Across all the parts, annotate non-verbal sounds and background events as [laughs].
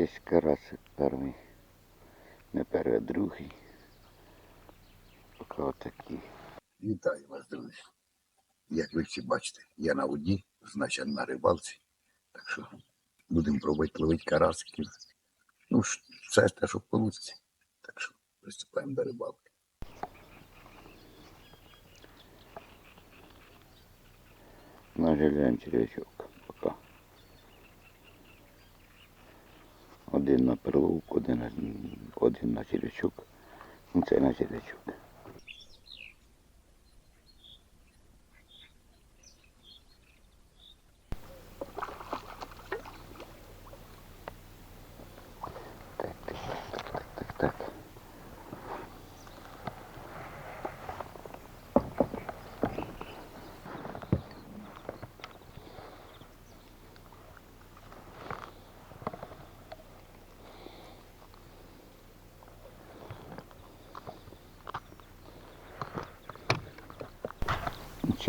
Є карасик перший. Не перший, а другий. Поки отакі. Вітаю вас, друзі. Як ви всі бачите, я на воді, значить на рибалці. Так що будемо пробувати ловити карасиків. Ну, все те, що вийде. Так що приступаємо до рибалки. На Наживляємо червячок. Пока. Один на перловку, один на, один на червячок. Ну, це на червячок.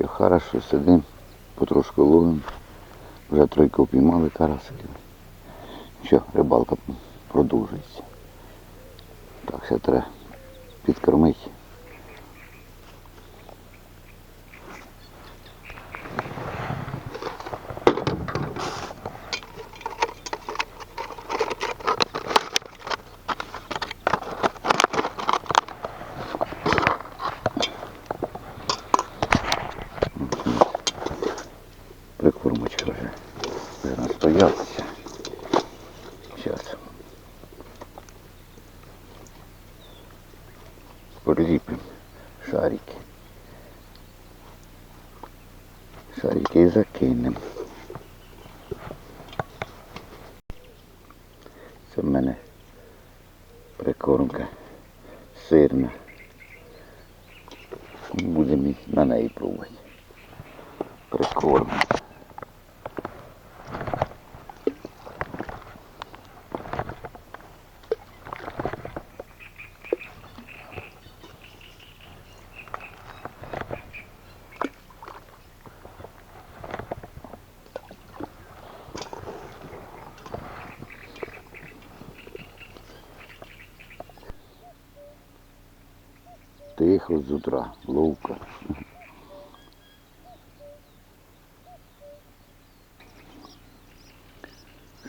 Нічого, хорошо, сидим, потрошку ловимо. Вже тройку піймали карасиків. Що, рибалка продовжується. Так, все треба підкормити. Прикормочка вже. Вже настоялася. Зараз. Приліпимо шарики. Шарики і закинемо. Це в мене прикормка сирна. Будемо на неї пробувати. Прикормимо. Тихо з утра, ловка.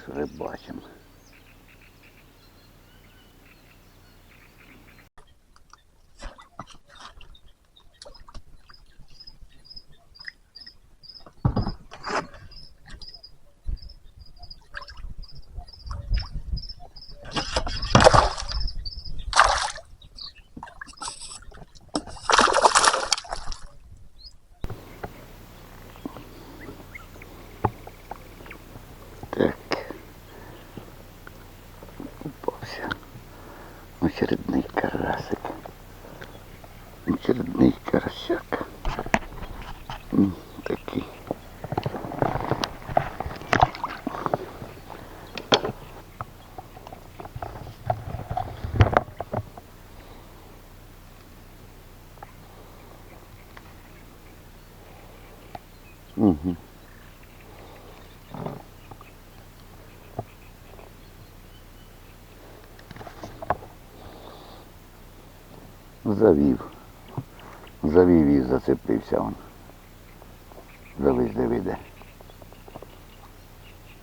Рибачим. Так. Упався. Очередний карасик. Очередний карасяк. М, Такий. Угу. Завів. Завів і зацепився он. Дивись, де вийде.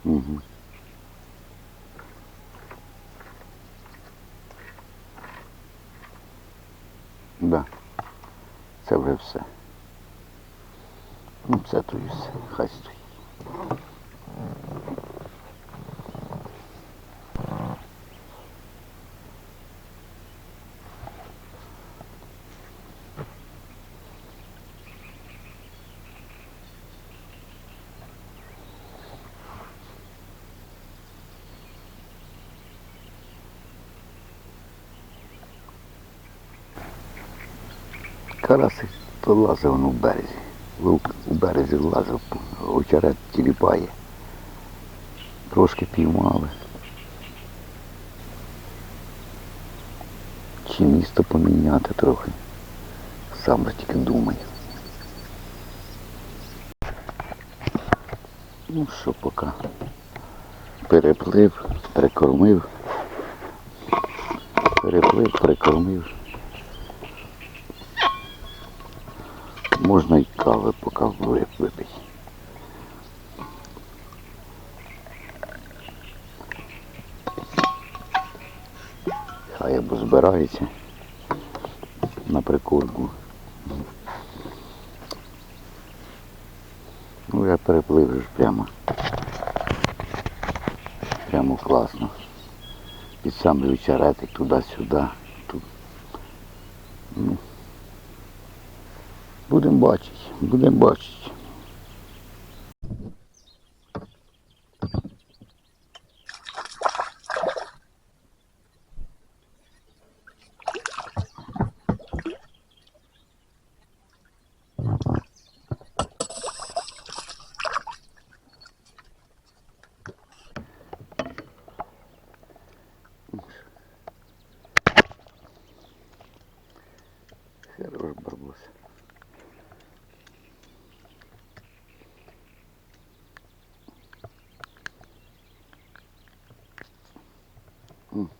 Угу. Да. Це вже все. Ну, це то і все. Хай стоїть. Карасик то лазив он у березі. Вовк у березі лазив, очерет тіліпає. Трошки піймали. Чи місто поміняти трохи. Сам же тільки думаю. Ну що поки переплив. Прикормив. Переплив, прикормив. Можна й кави поки ви- випити. Хай або збирається на прикормку. Ну я переплив же ж прямо. Прямо класно. Під самий очеретик туди-сюди. Тут. Ну. Будемо бачити, будемо бачити. Хорош барбос. М.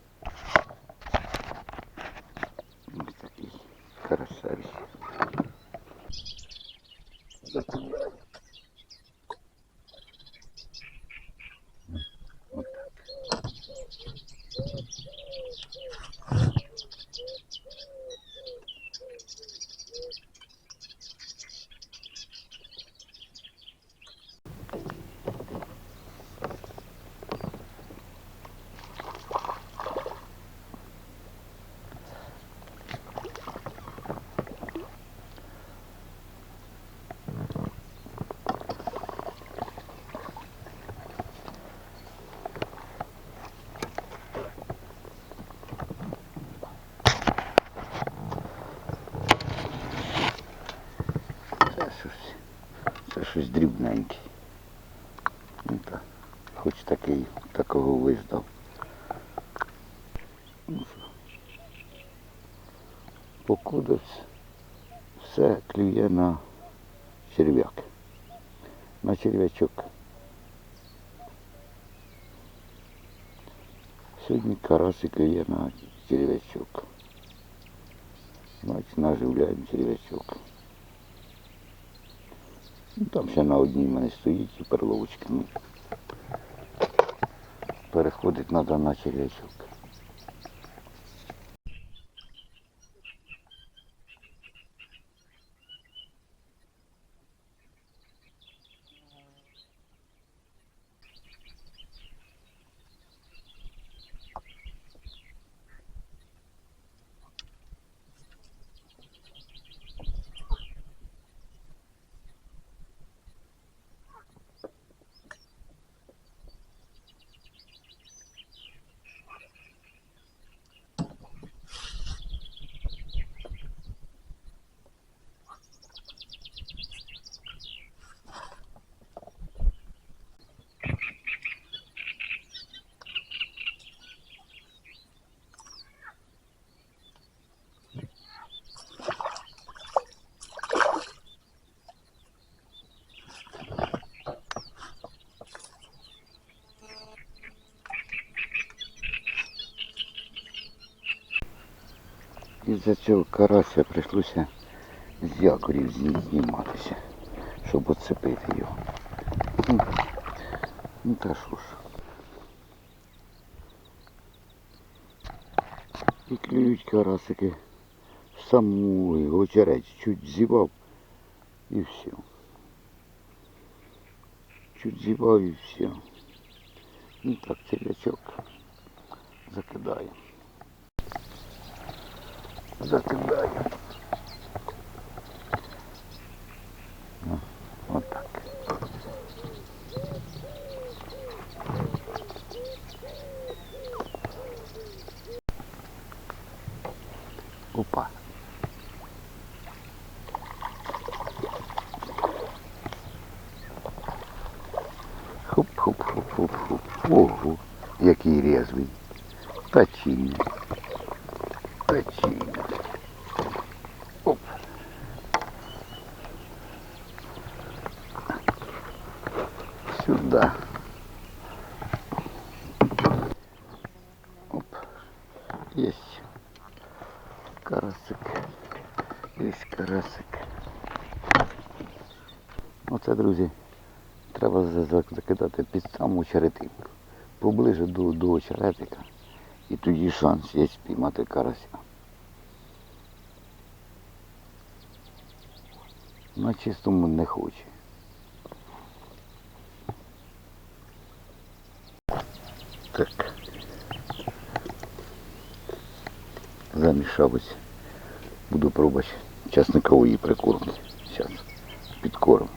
Ось такий карасевий. Закидаю. Вот так. Це щось, це щось дрібненьке. Ну так, хоч такий, такого виждав. Ну що, покуда все клює на черв'як. На черв'ячок. Сьогодні караси клює на черв'ячок. Значить, наживляємо черв'ячок. Ну, там ще на одній в мене стоїть і перловочка. Ну, переходить треба на черв'ячок. Із-за цього карася прийшлося з якорів зніматися, щоб оцепити його. Ну, та що ж. І клюють карасики в саму очередь, чуть зівав і все. Чуть зівав і все. Ну так, червячок закидаю. затыкаем. Ну, вот так. Опа. Хуп-хуп-хуп-хуп-хуп. Ого, який резвий. Та чинний. причина. Оп. Сюда. Оп. Есть. Карасик. Есть карасик. Оце, друзі, треба закидати під саму черетинку, поближе до, до черетика. І тоді шанс є спіймати карася. На чистому не хоче. Так. Замішав ось. Буду пробувати часникової прикормки. Зараз підкорм.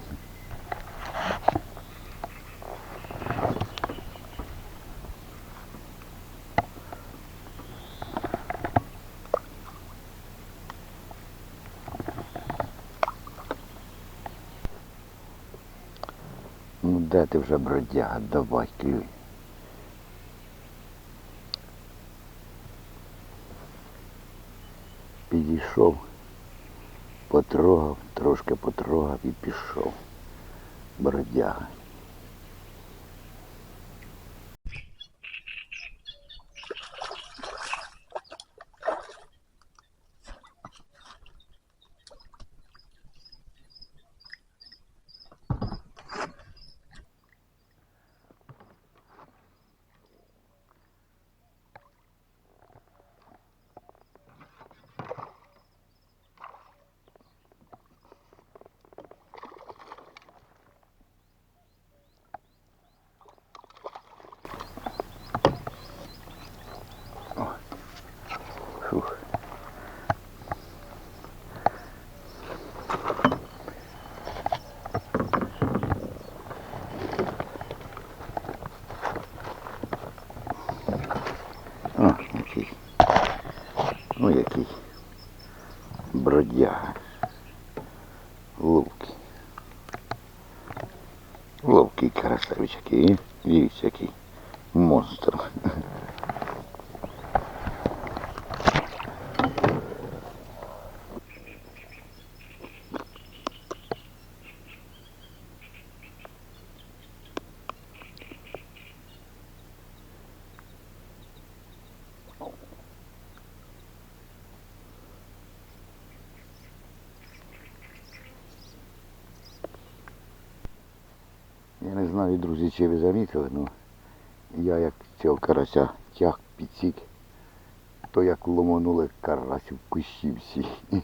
Ну де ти вже бродяга, давай клюй. Підійшов, потрогав, трошки потрогав і пішов. Бродяга. Фух. О, який. Ну який. Бродяга. Ловкий. Ловкий красавич знаю, друзі, чи ви замітили, ну я як цього карася тяг підсік, то як ломанули карась в кущі всі. [laughs]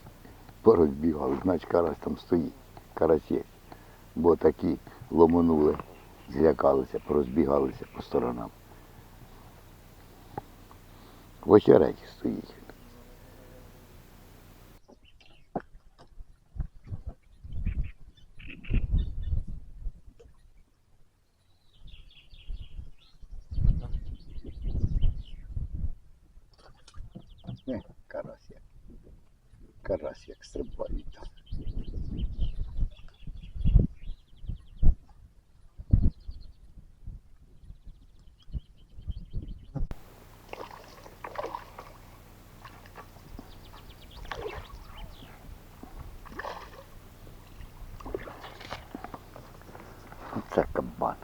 Порозбігали, значить карась там стоїть, карасець. Бо такі ломанули, злякалися, порозбігалися по сторонам. В очереті стоїть. second one.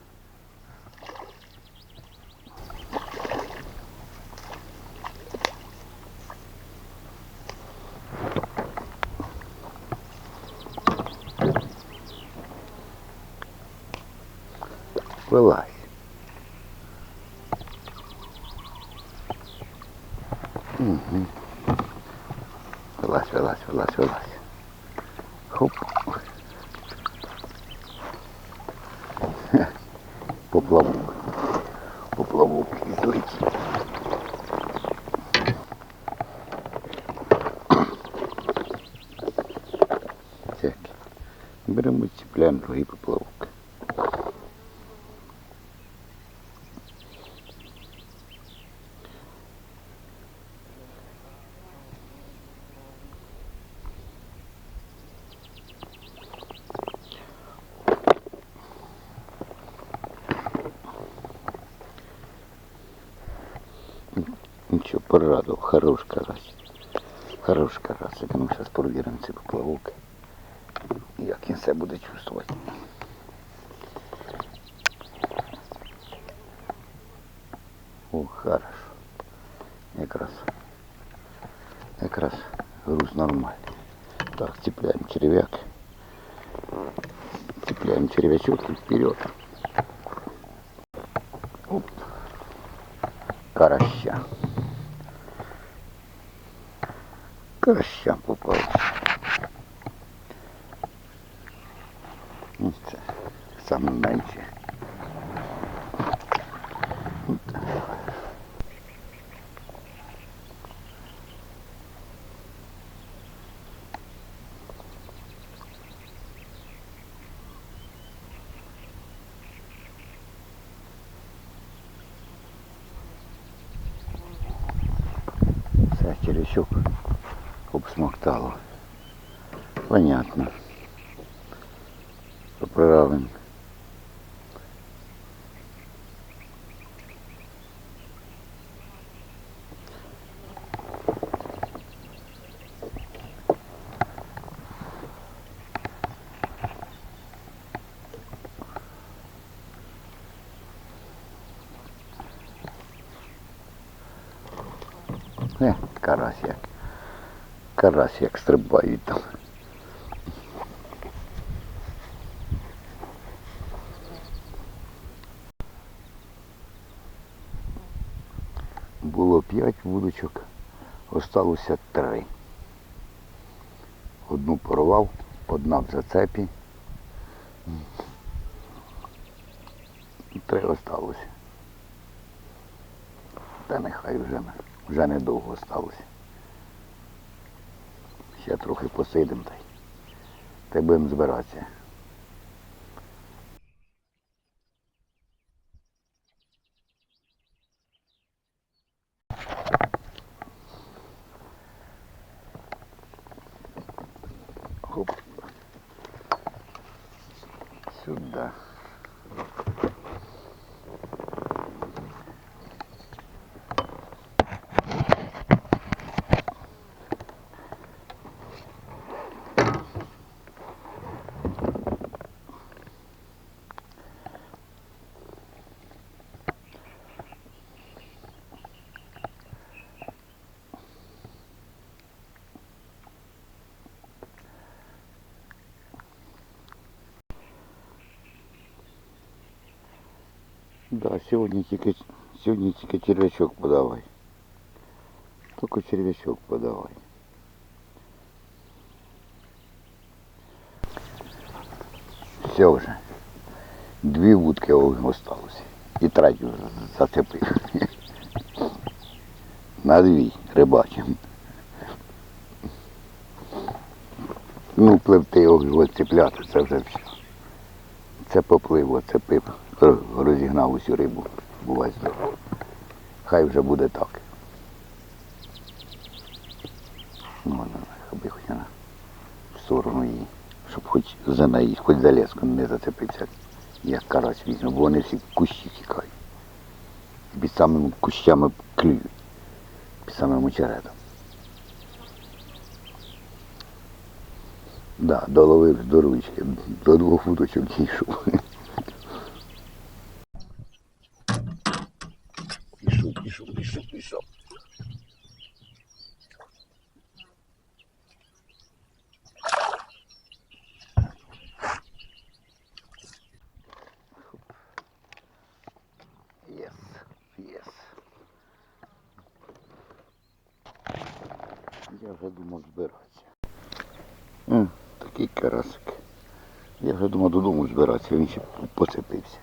Relax. Так. Беремо ціпляємо другий поплавок. Ничего, порадовал. Хорош карась. Хорош карасик. Ну, зараз провіримо цей поплавок. Як він себе буде чувствувати. О, хорошо. Якраз. Якраз груз нормальний. Так, цепляємо черв'як. Цепляємо. Кидаем червячок и вперед. Оп. Караща. Караща попав. Все, обсмоктало. Понятно. Поправим карась як. Карась як стрибають там. Було п'ять вудочок, осталося три. Одну порвав, одна в зацепі. Три осталося. Та нехай вже, вже недовго осталося. Ще трохи посидимо та й та будемо збиратися. Хоп. Сюда. Да, сьогодні тільки сьогодні тільки червячок подавай. Тільки червячок подавай. Все вже. Дві вудки о- осталося. І третю зацепив. На дві рибачим. Ну, пливти його цепляти, це вже все. Це поплив, оцепив, р- розігнав усю рибу. Бувай здорово. Хай вже буде так. Ну, аби хоч вона в сторону її, щоб хоч за неї, хоч за леску не зацепився, як карась візьме, бо вони всі кущі тікають. Під самими кущами клюють, під самим очеретом. Да, доловив до ручки, до двох футочок дійшов. Пішов, пішов, пішов, пішов. Єс, єс. Я вже думав збиратися. О, такий карасик. Я вже думав додому збиратися, він ще поцепився.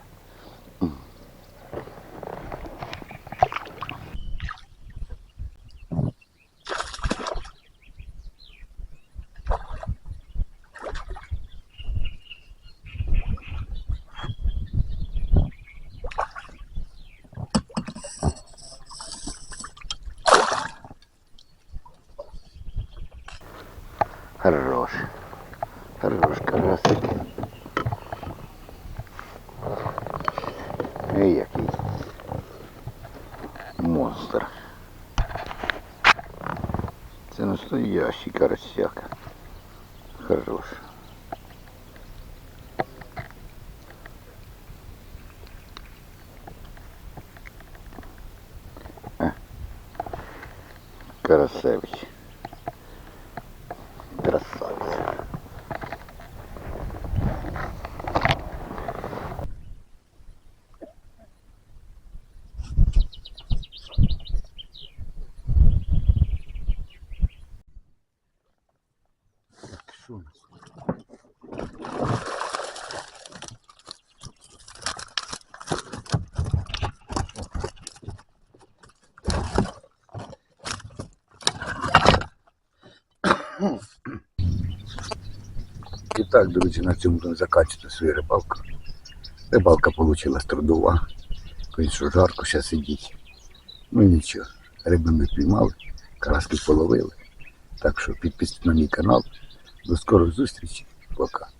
Хорош. Хорош карасик. Ей, який монстр. Це настоящий карасяк. Хорош. чули. І так, друзі, на цьому будемо закачувати свою рибалку. Рибалка получилась трудова. Звісно, жарко зараз сидіть. Ну нічого, риби ми піймали, краски половили. Так що підписуйтесь на мій канал. До скорої зустрічі. Пока.